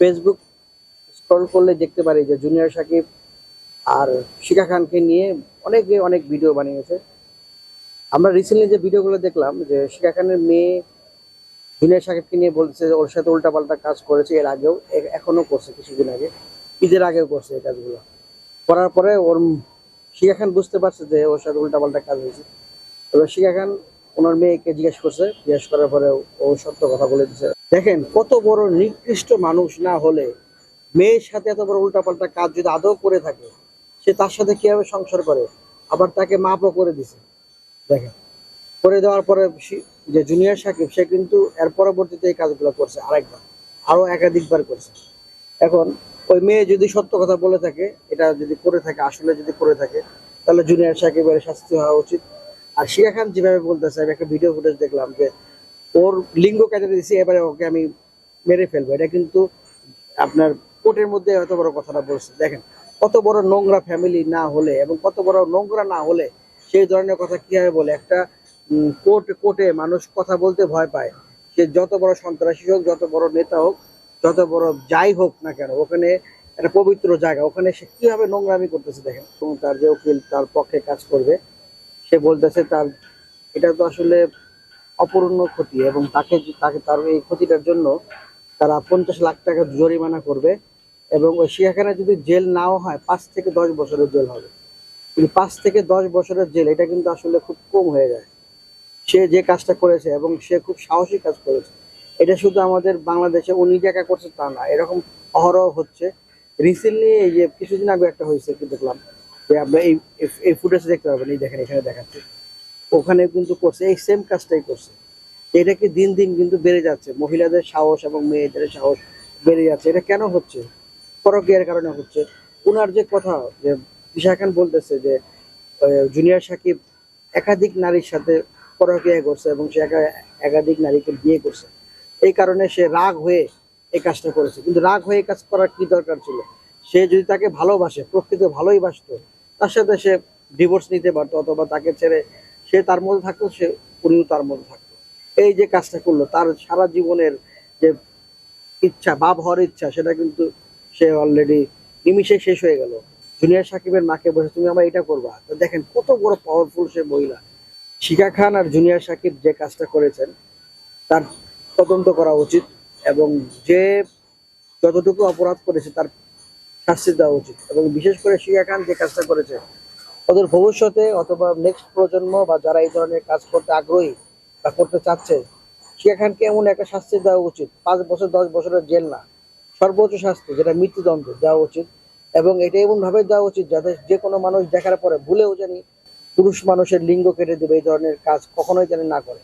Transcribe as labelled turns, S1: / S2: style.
S1: Facebook scroll করলে দেখতে পারি যে জুনিয়র সাকিব আর শিখা খানকে নিয়ে অনেকে অনেক ভিডিও বানিয়েছে। আমরা রিসেন্টলি যে ভিডিওগুলো দেখলাম যে শিখা খানের মেয়ে জুনিয়র সাকিবকে নিয়ে বলছে ওর সাথে উল্টাপাল্টা কাজ করেছে এর আগেও, এ- এখনও করছে কিছুদিন আগে, ঈদের আগেও করছে এই কাজগুলো। করার পরে ওর শিখা খান বুঝতে পারছে যে ওর সাথে উল্টাপাল্টা কাজ হয়েছে। এবার শিখা খান ওনার মেয়েকে জিজ্ঞেস করছে, জিজ্ঞেস করার পরে ও সত্য কথা বলে দিচ্ছে দেখেন, কত বড় নিকৃষ্ট মানুষ না হলে মেয়ের সাথে এত বড় উল্টাপাল্টা কাজ যদি আদৌ করে থাকে, সে তার সাথে কীভাবে সংসার করে? আবার তাকে মাপও করে দিছে। দেখেন, করে দেওয়ার পরে যে জুনিয়র সাকিব, সে কিন্তু এর পরবর্তীতে এই কাজগুলো করছে আরেকবার আরও একাধিকবার করছে। এখন, ওই মেয়ে যদি সত্য কথা বলে থাকে, এটা যদি করে থাকে, আসলে যদি করে থাকে, তাহলে জুনিয়র সাকিবের শাস্তি হওয়া উচিত। আর শিয়া খান যেভাবে বলতেছে, আমি একটা ভিডিও ফুটেজ দেখলাম যে ওর লিঙ্গ কেটে দিয়েছি এবারে ওকে আমি মেরে ফেলব। এটা কিন্তু আপনার কোর্টের মধ্যে এত বড় কথাটা বলছে। দেখেন, কত বড় নোংরা ফ্যামিলি না হলে এবং কত বড় নোংরা না হলে সেই ধরনের কথা কীভাবে বলে? একটা কোর্ট, কোর্টে মানুষ কথা বলতে ভয় পায়। সে যত বড় সন্ত্রাসী হোক, যত বড় নেতা হোক, যত বড় যাই হোক না কেন, ওখানে একটা পবিত্র জায়গা। ওখানে সে কীভাবে নোংরামি করতেছে দেখেন। এবং তার যে উকিল তার পক্ষে কাজ করবে। সে বলতেছে তার, এটা তো আসলে অপূর্ণ ক্ষতি এবং তাকে তাকে তার এই ক্ষতিটার জন্য তারা পঞ্চাশ লাখ টাকা জরিমানা করবে এবং ওই সেখানে যদি জেল নাও হয়, পাঁচ থেকে দশ বছরের জেল হবে। কিন্তু পাঁচ থেকে দশ বছরের জেল, এটা কিন্তু আসলে খুব কম হয়ে যায়। সে যে কাজটা করেছে এবং সে খুব সাহসী কাজ করেছে। এটা শুধু আমাদের বাংলাদেশে উনি একা করছে তা না, এরকম অহরহ হচ্ছে। রিসেন্টলি এই যে কিছুদিন আগে একটা হয়েছে কি দেখলাম, যে এই, এই- এই ফুটেজ দেখতে পাবেন, এই দেখেন, এখানে দেখাচ্ছে। ওখানে কিন্তু করছে, এই সেম কাজটাই করছে। এটা কি দিন দিন কিন্তু বেড়ে যাচ্ছে। মহিলাদের সাহস এবং মেয়েদের সাহস বেড়ে যাচ্ছে। এটা কেন হচ্ছে? পরকীয়ার কারণে হচ্ছে। ওনার যে কথা, যে দিশা খান বলতেছে যে জুনিয়র সাকিব একাধিক নারীর সাথে পরকীয়া করছে এবং সে একা- একাধিক নারীকে বিয়ে করছে। এই কারণে সে রাগ হয়ে এই কাজটা করেছে। কিন্তু রাগ হয়ে কাজ করার কি দরকার ছিল? সে যদি তাকে ভালোবাসে, প্রকৃত ভালোই বাসতো, তার সাথে সে ডিভোর্স নিতে পারতো অথবা তাকে ছেড়ে সে তার মধ্যে থাকতো সে উনিও তার মধ্যে থাকতো এই যে কাজটা করল, তার সারা জীবনের যে ইচ্ছা বাপ হওয়ার ইচ্ছা, সেটা কিন্তু সে অলরেডি নিমিশে শেষ হয়ে গেল। জুনিয়র সাকিবের মাকে বসে তুমি আমার এটা করবা। তো দেখেন, কত বড় পাওয়ারফুল সে মহিলা। শিখা খান আর জুনিয়র সাকিব যে কাজটা করেছেন, তার তদন্ত করা উচিত এবং যে যতটুকু অপরাধ করেছে, তার শাস্তি দেওয়া উচিত। এবং বিশেষ করে শিখা খান যে কাজটা করেছে ওদের ভবিষ্যতে অথবা নেক্সট প্রজন্ম বা যারা এই ধরনের কাজ করতে আগ্রহী বা করতে চাচ্ছে, সেখানকে খানকে এমন একটা শাস্তি দেওয়া উচিত। পাঁচ বছর, দশ বছরের জেল না। সর্বোচ্চ শাস্তি, যেটা মৃত্যুদণ্ড দেওয়া উচিত এবং এটা এমনভাবে দেওয়া উচিত যাতে যে কোনো মানুষ দেখার পরে ভুলেও জানি পুরুষ মানুষের লিঙ্গ কেটে দেবে এই ধরনের কাজ কখনোই যেন না করে।